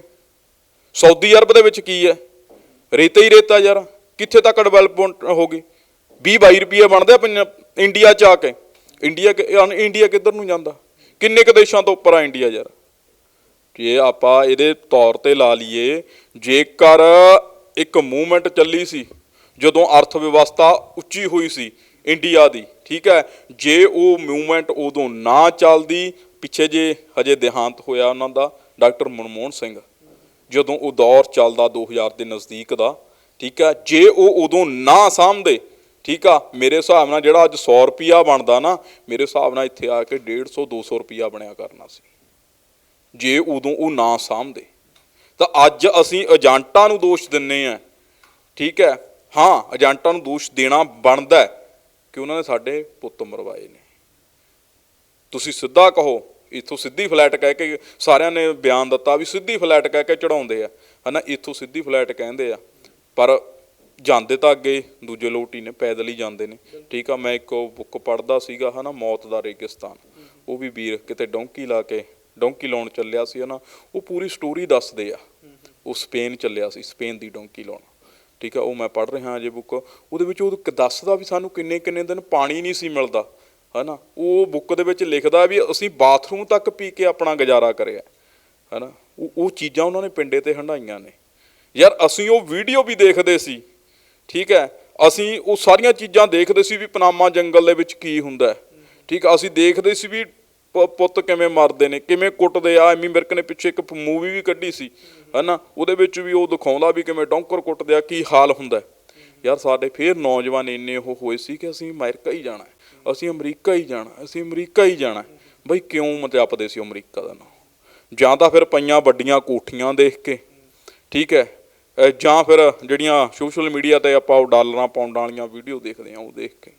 ਸਾਊਦੀ ਅਰਬ ਦੇ ਵਿੱਚ ਕੀ ਹੈ? ਰੇਤਾ ਹੀ ਰੇਤਾ ਯਾਰ। ਕਿੱਥੇ ਤੱਕ ਡਿਵੈਲਪਮੈਂਟ ਹੋ ਗਈ? 20 22 ਰੁਪਏ ਬਣਦੇ ਆ ਪੰਜਾ- ਇੰਡੀਆ ਚ ਆ ਕੇ। ਇੰਡੀਆ ਕਿ- ਇੰਡੀਆ ਕਿੱਧਰ ਨੂੰ ਜਾਂਦਾ? ਕਿੰਨੇ ਕੁ ਦੇਸ਼ਾਂ ਤੋਂ ਉੱਪਰ ਆ ਇੰਡੀਆ ਯਾਰ? ਜੇ ਆਪਾਂ ਇਹਦੇ ਤੌਰ ਤੇ ਲਾ ਲਈਏ, ਜੇਕਰ ਇੱਕ ਮੂਵਮੈਂਟ ਚੱਲੀ ਸੀ, ਜਦੋਂ ਅਰਥ ਵਿਵਸਥਾ ਉੱਚੀ ਹੋਈ ਸੀ ਇੰਡੀਆ ਦੀ, ਠੀਕ ਹੈ, ਜੇ ਉਹ ਮੂਵਮੈਂਟ ਉਦੋਂ ਨਾ ਚੱਲਦੀ, ਪਿੱਛੇ ਜੇ ਹਜੇ ਦੇਹਾਂਤ ਹੋਇਆ ਉਹਨਾਂ ਦਾ, ਡਾਕਟਰ ਮਨਮੋਹਨ ਸਿੰਘ, ਜਦੋਂ ਉਹ ਦੌਰ ਚੱਲਦਾ 2000 ਦੇ ਨਜ਼ਦੀਕ ਦਾ, ਠੀਕ ਹੈ, ਜੇ ਉਹ ਉਦੋਂ ਨਾ ਸਾਂਭਦੇ ਠੀਕ ਆ? ਮੇਰੇ ਹਿਸਾਬ ਨਾਲ ਜਿਹੜਾ ਅੱਜ 100 ਰੁਪਿਆ ਬਣਦਾ ਨਾ, ਮੇਰੇ ਹਿਸਾਬ ਨਾਲ ਇੱਥੇ ਆ ਕੇ 150 200 ਰੁਪਿਆ ਬਣਿਆ ਕਰਨਾ ਸੀ। ਜੇ ਉਦੋਂ ਉਹ ਨਾ ਸਾਂਭਦੇ, ਤਾਂ ਅੱਜ ਅਸੀਂ ਏਜੰਟਾਂ ਨੂੰ ਦੋਸ਼ ਦਿੰਨੇ ਆ। ਠੀਕ ਹੈ? ਹਾਂ, ਏਜੰਟਾਂ ਨੂੰ ਦੋਸ਼ ਦੇਣਾ ਬਣਦਾ ਕਿ ਉਹਨਾਂ ਨੇ ਸਾਡੇ ਪੁੱਤ ਮਰਵਾਏ ਨੇ। ਤੁਸੀਂ ਸਿੱਧਾ ਕਹੋ, ਇਥੋਂ ਸਿੱਧੀ ਫਲੈਟ ਕਹਿ ਕੇ ਸਾਰਿਆਂ ਨੇ ਬਿਆਨ ਦਿੱਤਾ ਵੀ ਸਿੱਧੀ ਫਲੈਟ ਕਹਿ ਕੇ ਚੜਾਉਂਦੇ ਆ। ਹਨਾ, ਇਥੋਂ ਸਿੱਧੀ ਫਲੈਟ ਕਹਿੰਦੇ ਆ। ਪਰ ਜਾਂਦੇ ਤਾਂ ਅੱਗੇ ਦੂਜੇ ਲੋਟ ਹੀ ਨੇ, ਪੈਦਲ ਹੀ ਜਾਂਦੇ ਨੇ। ਠੀਕ ਆ, ਮੈਂ ਇੱਕ ਬੁੱਕ ਪੜ੍ਹਦਾ ਸੀਗਾ ਹਨਾ, ਮੌਤ ਦਾ ਰੇਗਿਸਤਾਨ। ਉਹ ਵੀ ਵੀਰ ਕਿਤੇ ਡੌਂਕੀ ਲਾ ਕੇ, ਡੌਂਕੀ ਲਾਉਣ ਚੱਲਿਆ ਸੀ ਹਨਾ। ਉਹ ਪੂਰੀ ਸਟੋਰੀ ਦੱਸਦੇ ਆ। ਉਹ ਸਪੇਨ ਚੱਲਿਆ ਸੀ, ਸਪੇਨ ਦੀ ਡੌਂਕੀ ਲਾਉਣ। ਠੀਕ ਆ, ਉਹ ਮੈਂ ਪੜ੍ਹ ਰਿਹਾ ਅਜੇ ਬੁੱਕ ਉਹਦੇ ਵਿੱਚ ਉਹ ਦੱਸਦਾ ਵੀ ਸਾਨੂੰ ਕਿੰਨੇ ਕਿੰਨੇ ਦਿਨ ਪਾਣੀ ਨਹੀਂ ਸੀ ਮਿਲਦਾ, ਹਨਾ। ਉਹ ਬੁੱਕ ਦੇ ਵਿੱਚ ਲਿਖਦਾ ਵੀ ਅਸੀਂ ਬਾਥਰੂਮ ਤੱਕ ਪੀ ਕੇ ਆਪਣਾ ਗੁਜ਼ਾਰਾ ਕਰਿਆ, ਹਨਾ। ਉਹ ਉਹ ਚੀਜ਼ਾਂ ਉਹਨਾਂ ਨੇ ਪਿੰਡੇ ਤੇ ਹੰਡਾਈਆਂ ਨੇ। ਯਾਰ ਅਸੀਂ ਉਹ ਵੀਡੀਓ ਵੀ ਦੇਖਦੇ ਸੀ। ਠੀਕ ਹੈ? ਅਸੀਂ ਉਹ ਸਾਰੀਆਂ ਚੀਜ਼ਾਂ ਦੇਖਦੇ ਸੀ ਵੀ ਪਨਾਮਾ ਜੰਗਲ ਦੇ ਵਿੱਚ ਕੀ ਹੁੰਦਾ ਠੀਕ ਹੈ ਅਸੀਂ ਦੇਖਦੇ ਸੀ ਵੀ ਪ- ਪੁੱਤ ਕਿਵੇਂ ਮਰਦੇ ਨੇ, ਕਿਵੇਂ ਕੁੱਟਦੇ ਆ। ਐਮੀ ਮਿਰਕ ਨੇ ਪਿੱਛੇ ਇੱਕ ਮੂਵੀ ਵੀ ਕੱਢੀ ਸੀ, ਹਨਾ? ਉਹਦੇ ਵਿੱਚ ਵੀ ਉਹ ਦਿਖਾਉਂਦਾ ਵੀ ਕਿਵੇਂ ਡੌਂਕਰ ਕੁੱਟਦੇ ਆ, ਕੀ ਹਾਲ ਹੁੰਦਾ ਯਾਰ, ਸਾਡੇ ਫੇਰ ਨੌਜਵਾਨ ਇੰਨੇ ਉਹ ਹੋਏ ਸੀ ਕਿ ਅਸੀਂ ਅਮਰੀਕਾ ਹੀ ਜਾਣਾ ਅਸੀਂ ਅਮਰੀਕਾ ਹੀ ਜਾਣਾ ਅਸੀਂ ਅਮਰੀਕਾ ਹੀ ਜਾਣਾ ਬਈ, ਕਿਉਂ ਮਤਿਆਪਦੇ ਸੀ ਅਮਰੀਕਾ ਦਾ ਨਾਂ ਜਾਂ ਤਾਂ ਫਿਰ ਪਈਆਂ ਵੱਡੀਆਂ ਕੋਠੀਆਂ ਦੇਖ ਕੇ, ਠੀਕ ਹੈ? ਜਾਂ ਫਿਰ ਜਿਹੜੀਆਂ ਸੋਸ਼ਲ ਮੀਡੀਆ ਤੇ ਆਪਾਂ ਉਹ ਡਾਲਰਾਂ ਪਾਉਂਡਾਂ ਵਾਲੀਆਂ ਵੀਡੀਓ ਦੇਖਦੇ ਆ ਉਹ ਦੇਖ ਕੇ,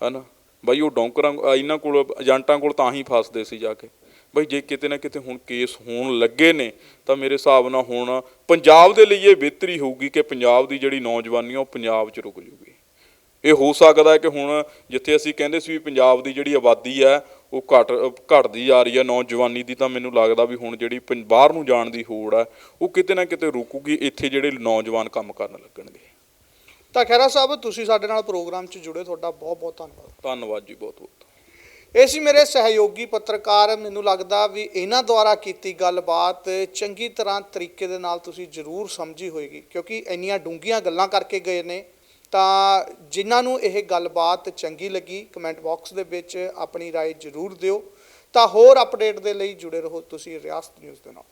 ਹਨਾ? ਬਈ ਉਹ ਡੌਂਕਰਾਂ ਇਹਨਾਂ ਕੋਲ, ਏਜੰਟਾਂ ਕੋਲ ਤਾਂ ਹੀ ਫਸਦੇ ਸੀ ਜਾ ਕੇ। ਬਈ ਜੇ ਕਿਤੇ ਨਾ ਕਿਤੇ ਹੁਣ ਕੇਸ ਹੋਣ ਲੱਗੇ ਨੇ, ਤਾਂ ਮੇਰੇ ਹਿਸਾਬ ਨਾਲ ਹੁਣ ਪੰਜਾਬ ਦੇ ਲਈ ਇਹ ਬਿਹਤਰੀ ਹੋਊਗੀ ਕਿ ਪੰਜਾਬ ਦੀ ਜਿਹੜੀ ਨੌਜਵਾਨੀ ਆ ਉਹ ਪੰਜਾਬ 'ਚ ਰੁਕ ਜੂਗੀ। ਇਹ ਹੋ ਸਕਦਾ ਹੈ ਕਿ ਹੁਣ ਜਿੱਥੇ ਅਸੀਂ ਕਹਿੰਦੇ ਸੀ ਵੀ ਪੰਜਾਬ ਦੀ ਜਿਹੜੀ ਆਬਾਦੀ ਹੈ ਉਹ ਘਟ ਘਟਦੀ ਜਾ ਰਹੀ ਹੈ ਨੌਜਵਾਨੀ ਦੀ ਤਾਂ ਮੈਨੂੰ ਲੱਗਦਾ ਵੀ ਹੁਣ ਜਿਹੜੀ ਪੰ- ਬਾਹਰ ਨੂੰ ਜਾਣ ਦੀ ਹੋੜ ਹੈ ਉਹ ਕਿਤੇ ਨਾ ਕਿਤੇ ਰੁਕੂਗੀ ਇੱਥੇ ਜਿਹੜੇ ਨੌਜਵਾਨ ਕੰਮ ਕਰਨ ਲੱਗਣਗੇ। ਤਾਂ ਖੈਰਾ ਸਾਹਿਬ ਤੁਸੀਂ ਸਾਡੇ ਨਾਲ ਪ੍ਰੋਗਰਾਮ 'ਚ ਜੁੜੇ ਤੁਹਾਡਾ ਬਹੁਤ ਬਹੁਤ ਧੰਨਵਾਦ। ਧੰਨਵਾਦ ਜੀ ਬਹੁਤ ਬਹੁਤ। ਇਹ ਸੀ ਮੇਰੇ ਸਹਿਯੋਗੀ ਪੱਤਰਕਾਰ ਮੈਨੂੰ ਲੱਗਦਾ ਵੀ ਇਹਨਾਂ ਦੁਆਰਾ ਕੀਤੀ ਗੱਲਬਾਤ ਚੰਗੀ ਤਰ੍ਹਾਂ ਤਰੀਕੇ ਦੇ ਨਾਲ ਤੁਸੀਂ ਜ਼ਰੂਰ ਸਮਝੀ ਹੋਏਗੀ ਕਿਉਂਕਿ ਇੰਨੀਆਂ ਡੂੰਘੀਆਂ ਗੱਲਾਂ ਕਰਕੇ ਗਏ ਨੇ ਤਾਂ ਜਿਨ੍ਹਾਂ ਨੂੰ ਇਹ ਗੱਲਬਾਤ ਚੰਗੀ ਲੱਗੀ ਕਮੈਂਟ ਬਾਕਸ ਦੇ ਵਿੱਚ ਆਪਣੀ رائے ਜ਼ਰੂਰ ਦਿਓ ਤਾਂ ਹੋਰ ਅਪਡੇਟ ਦੇ ਲਈ ਜੁੜੇ ਰਹੋ ਤੁਸੀਂ ਰਿਆਸਤ ਨਿਊਜ਼ ਦੇ ਨਾਲ